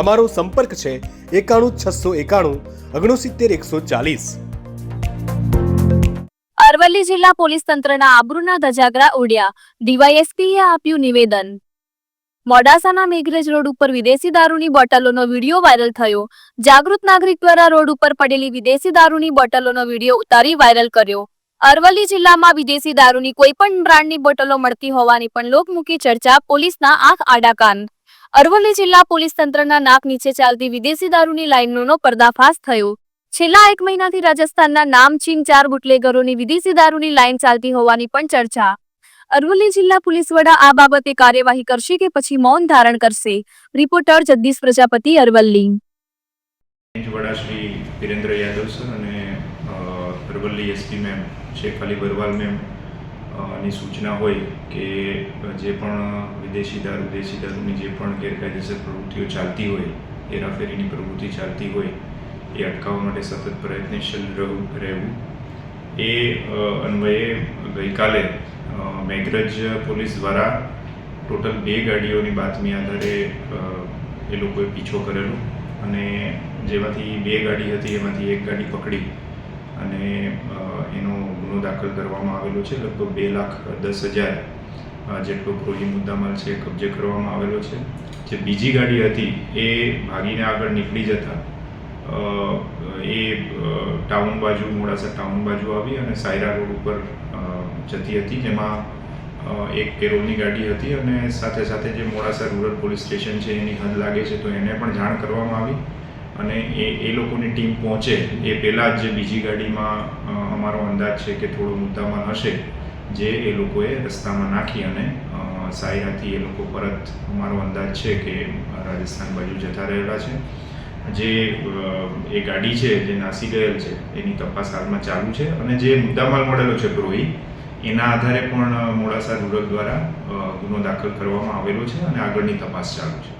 અમારો સંપર્ક છે એકાણું છસો એકાણું ઓગણસિત્તેર એકસો ચાલીસ. અરવલ્લી જિલ્લા પોલીસ તંત્રના આબરૂના ધજાગરા ઉડ્યા. ડીવાયએસપીએ આપ્યું નિવેદન. મોડાસાના મેઘરજ રોડ ઉપર વિદેશી દારૂની બોટલોનો વીડિયો વાયરલ થયો. જાગૃત નાગરિક દ્વારા રોડ ઉપર પડેલી વિદેશી દારૂની બોટલોનો વીડિયો ઉતારી વાયરલ કર્યો. અરવલ્લી જિલ્લામાં વિદેશી દારૂની કોઈ પણ બ્રાન્ડની બોટલો મળતી હોવાની પણ લોકમુખી ચર્ચા પોલીસના આંખ આડા કાન. અરવલ્લી જિલ્લા પોલીસ તંત્રના નાક નીચે ચાલતી વિદેશી દારૂની લાઇનોનો પર્દાફાશ થયો. છેલ્લા એક મહિનાથી રાજસ્થાનના નામચીન ચાર બુટલેગરોની વિદેશી દારૂની લાઇન ચાલતી હોવાની પણ ચર્ચા. અરવલ્લી જિલ્લા પોલીસ વડા આ બાબતે કાર્યવાહી કરશે કે પછી મૌન ધારણ કરશે? રિપોર્ટર જગદીશ પ્રજાપતિ, અરવલ્લી. વડા શ્રી વિરેન્દ્ર યાદવ સર અને Aravalli SP ma'am Shaikh Ali Barwal ma'am. ની સૂચના હોય કે જે પણ વિદેશી દારૂ દેશી દારૂની જે પણ ગેરકાયદેસર પ્રવૃત્તિઓ ચાલતી હોય, હેરાફેરીની પ્રવૃત્તિ ચાલતી હોય, એ અટકાવવા માટે સતત પ્રયત્નશીલ રહેવું રહેવું. એ અન્વયે ગઈકાલે મેઘરજ પોલીસ દ્વારા ટોટલ બે ગાડીઓની બાતમી આધારે એ લોકોએ પીછો કરેલો અને જેમાંથી બે ગાડી હતી, એમાંથી એક ગાડી પકડી. અને એનો ગુનો દાખલ કરવામાં આવેલો છે, લગભગ બે લાખ દસ હજાર જેટલો ગ્રોહી મુદ્દામાલ છે કબજે કરવામાં આવેલો છે. જે બીજી ગાડી હતી એ ભાગીને આગળ નીકળી જતા એ ટાઉન બાજુ, મોડાસા ટાઉન બાજુ આવી અને સાયરા રોડ ઉપર જતી હતી, જેમાં એક પેરોલની ગાડી હતી અને સાથે સાથે જે મોડાસા રૂરલ પોલીસ સ્ટેશન છે એની હદ લાગે છે તો એને પણ જાણ કરવામાં આવી. અને એ એ લોકોની ટીમ પહોંચે, એ પહેલાં જ બીજી ગાડીમાં અમારો અંદાજ છે કે થોડો મુદ્દામાં હશે, જે એ લોકોએ રસ્તામાં નાખી અને સાયરાથી એ લોકો પરત, અમારો અંદાજ છે કે રાજસ્થાન બાજુ જતા રહેલા છે. જે એ ગાડી છે, જે નાસી ગયેલ છે, એની તપાસ હાલમાં ચાલુ છે અને જે મુદ્દામાલ મળેલો છે પ્રોહી એના આધારે પણ મોડાસા રૂરલ દ્વારા ગુનો દાખલ કરવામાં આવેલો છે અને આગળની તપાસ ચાલુ છે.